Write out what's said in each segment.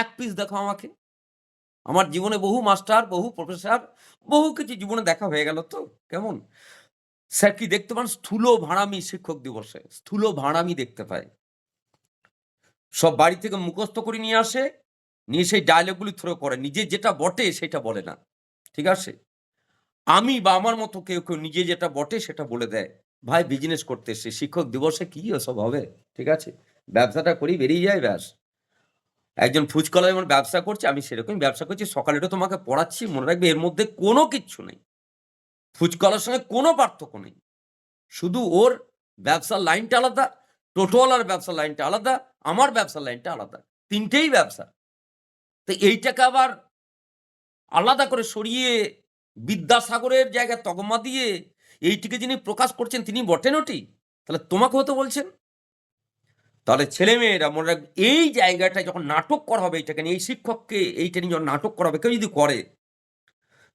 এক পিস দেখো আমাকে। আমার জীবনে বহু মাস্টার বহু প্রফেসর বহু কিছু জীবনে দেখা হয়ে গেল তো, কেমন? স্যার কি দেখতে পান? স্থূল ভাড়ামি শিক্ষক দিবসে, স্থূল ভাড়ামি দেখতে পায় সব বাড়ি থেকে মুখস্থ করে নিয়ে আসে, নিয়ে সেই ডায়লগগুলি থ্রো করে। নিজে যেটা বটে সেটা বলে না, ঠিক আছে? আমি বা আমার মতো কেউ কেউ নিজে যেটা বটে সেটা বলে দেয়। ভাই বিজনেস করতে এসে শিক্ষক দিবসে কি ওসব হবে? ঠিক আছে? ব্যবসাটা করি, বেরিয়ে যায় ব্যাস। একজন ফুচকলা যেমন ব্যবসা করছে, আমি সেরকমই ব্যবসা করছি সকালেটা তোমাকে পড়াচ্ছি, মনে রাখবে এর মধ্যে কোনো কিচ্ছু নেই। ফুচকলার সঙ্গে কোনো পার্থক্য নেই। শুধু ওর ব্যবসার লাইনটা আলাদা, টোটোওয়ালার ব্যবসার লাইনটা আলাদা, আমার ব্যবসার লাইনটা আলাদা, তিনটেই ব্যবসা। তো এইটাকে আবার আলাদা করে সরিয়ে বিদ্যাসাগরের জায়গায় তগমা দিয়ে এইটিকে যিনি প্রকাশ করছেন, তিনি বটেন ওটি? তাহলে তোমাকে হতে বলছেন তাহলে ছেলে মেয়েরা মনে রাখবে, এই জায়গাটায় যখন নাটক করা হবে এইটাকে নিয়ে এই শিক্ষককে, এইটা নিয়ে যখন নাটক করা হবে, কেউ যদি করে,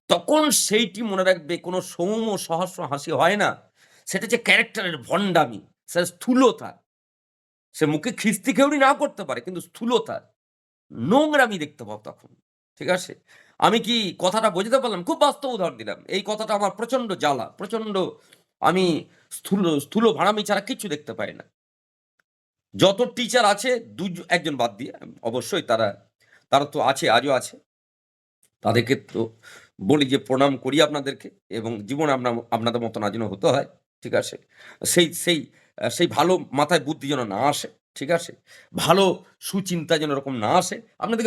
তখন সেইটি মনে রাখবে কোনো সৌম্য সহস্র হাসি হয় না। সেটা যে ক্যারেক্টারের ভণ্ডামি, সেটা স্থূলতা। সে মুখে খিস্তি খেউড়ি না করতে পারে, কিন্তু স্থূলতা, নোংরামি দেখতে পাবো তখন, ঠিক আছে? আমি কি কথাটা বোঝাতে পারলাম? খুব বাস্তব উদাহরণ দিলাম। এই কথাটা আমার প্রচণ্ড জ্বালা প্রচণ্ড আমি স্থূল স্থূল ভাড়ামি ছাড়া কিচ্ছু দেখতে পাই না। যত টিচার আছে, দু একজন বাদ দিয়ে, অবশ্যই তারা তারা তো আছে, আজও আছে। তাদেরকে তো বলি যে, প্রণাম করি আপনাদেরকে এবং জীবনে আপনার আপনাদের মতন যেন হতে হয়, ঠিক আছে? সেই সেই সেই ভালো মাথায় বুদ্ধি যেন না আসে, ঠিক আছে? ভালো সুচিন্তা যেন এরকম না আসে, আপনাদেরকে